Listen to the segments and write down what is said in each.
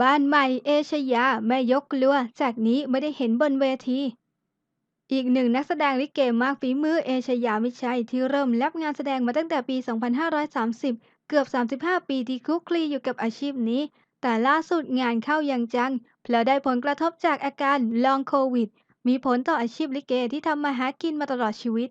บ้านใหม่เอชยาแม่ยกกลัว จากนี้ไม่ได้เห็นบนเวที อีกหนึ่งนักแสดงลิเกมากฝีมือเอชยามิชัยที่เริ่มรับงานแสดงมาตั้งแต่ปี 2530 เกือบ 35 ปีที่คลุกคลีอยู่กับอาชีพนี้ แต่ล่าสุดงานเข้าอย่างจัง เพราะได้ผลกระทบจากอาการลองโควิด มีผลต่ออาชีพลิเกที่ทำมาหากินมาตลอดชีวิต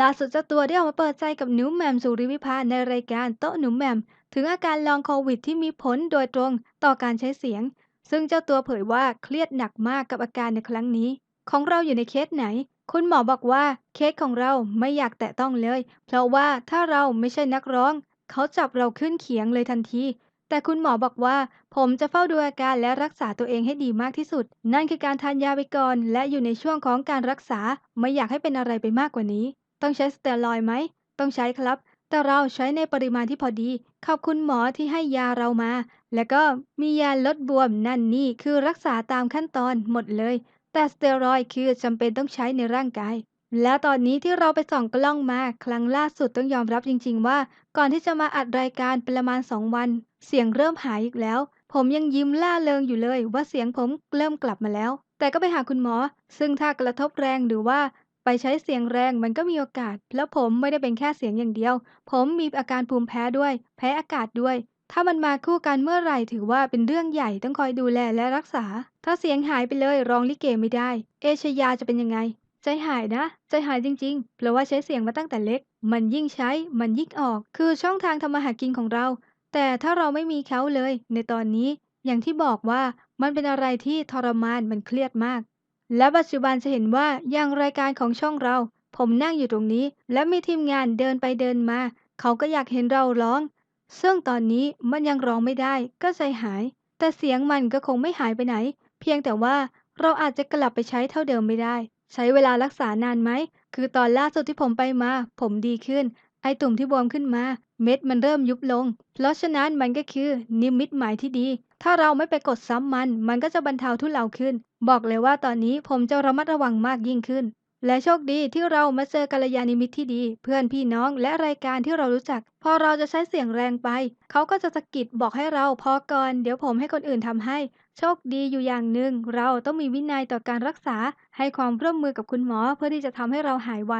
ล่าสุดเจ้าตัวได้ออกมาเปิดใจกับหนุ่มแมมสุริวิภาในรายการโต๊ะหนุ่มแมม ถึงอาการลองโควิดที่มีผลโดยตรงต่อการใช้เสียง ซึ่งเจ้าตัวเผยว่าเครียดหนักมากกับอาการในครั้งนี้ ของเราอยู่ในเคสไหน คุณหมอบอกว่าเคสของเราไม่อยากแตะต้องเลย เพราะว่าถ้าเราไม่ใช่นักร้อง เขาจับเราขึ้นเขียงเลยทันทีแต่คุณหมอบอกว่า ผมจะเฝ้าดูอาการและรักษาตัวเองให้ดีมากที่สุด นั่นคือการทานยาไปก่อน และอยู่ในช่วงของการรักษา ไม่อยากให้เป็นอะไรไปมากกว่านี้ ต้องใช้สเตียรอยไหม ต้องใช้ครับ แต่เราใช้ในปริมาณที่พอดี ขอบคุณหมอที่ให้ยาเรามา แล้วก็มียาลดบวมนั่นนี่คือรักษาตามขั้นตอนหมดเลย แต่สเตียรอยคือจำเป็นต้องใช้ในร่างกาย และตอนนี้ที่เราไปส่องกล้องมาครั้งล่าสุดต้องยอมรับจริง ๆ ว่า ก่อนที่จะมาอัดรายการประมาณ2วัน เสียงเริ่มหายอีกแล้ว ผมยังยิ้มล่าเริงอยู่เลยว่าเสียงผมเริ่มกลับมาแล้ว แต่ก็ไปหาคุณหมอ ซึ่งถ้ากระทบแรงหรือว่า ไปใช้เสียงแรงมันก็มีโอกาส แล้วผมไม่ได้เป็นแค่เสียงอย่างเดียว ผมมีอาการภูมิแพ้ด้วย แพ้อากาศด้วย ถ้ามันมาคู่กันเมื่อไหร่ถือว่าเป็นเรื่องใหญ่ต้องคอยดูแลและรักษา ถ้าเสียงหายไปเลยร้องลิเกไม่ได้ เอชยาจะเป็นยังไง ใจหายนะ ใจหายจริงๆ เพราะว่าใช้เสียงมาตั้งแต่เล็ก มันยิ่งใช้ มันยิ่งออก คือช่องทางทำมาหากินของเรา แต่ถ้าเราไม่มีเขาเลย ในตอนนี้ อย่างที่บอกว่ามันเป็นอะไรที่ทรมานมันเครียดมาก และปัจจุบันจะเห็นว่าอย่างรายการของช่องเรา ผมนั่งอยู่ตรงนี้ และมีทีมงานเดินไปเดินมา เขาก็อยากเห็นเราร้อง ซึ่งตอนนี้มันยังร้องไม่ได้ก็ใจหาย แต่เสียงมันก็คงไม่หายไปไหน เพียงแต่ว่าเราอาจจะกลับไปใช้เท่าเดิมไม่ได้ ใช้เวลารักษานานไหม คือตอนล่าสุดที่ผมไปมา ผมดีขึ้น ไอตุ่มที่บวมขึ้นมา เม็ดมันเริ่มยุบลง เพราะฉะนั้นมันก็คือนิมิตหมายที่ดี ถ้าเราไม่ไปกดซ้ำมัน มันก็จะบรรเทาทุเลาขึ้น บอกเลยว่าตอนนี้ผมจะระมัดระวังมากยิ่งขึ้น และโชคดีที่เรามาเจอกัลยาณมิตรที่ดี เพื่อนพี่น้องและรายการที่เรารู้จัก พอเราจะใช้เสียงแรงไป เขาก็จะสะกิดบอกให้เราพอก่อนเดี๋ยวผมให้คนอื่นทำให้ โชคดีอยู่อย่างหนึ่งเราต้องมีวินัยต่อการรักษา ให้ความร่วมมือกับคุณหมอเพื่อที่จะทำให้เราหายไว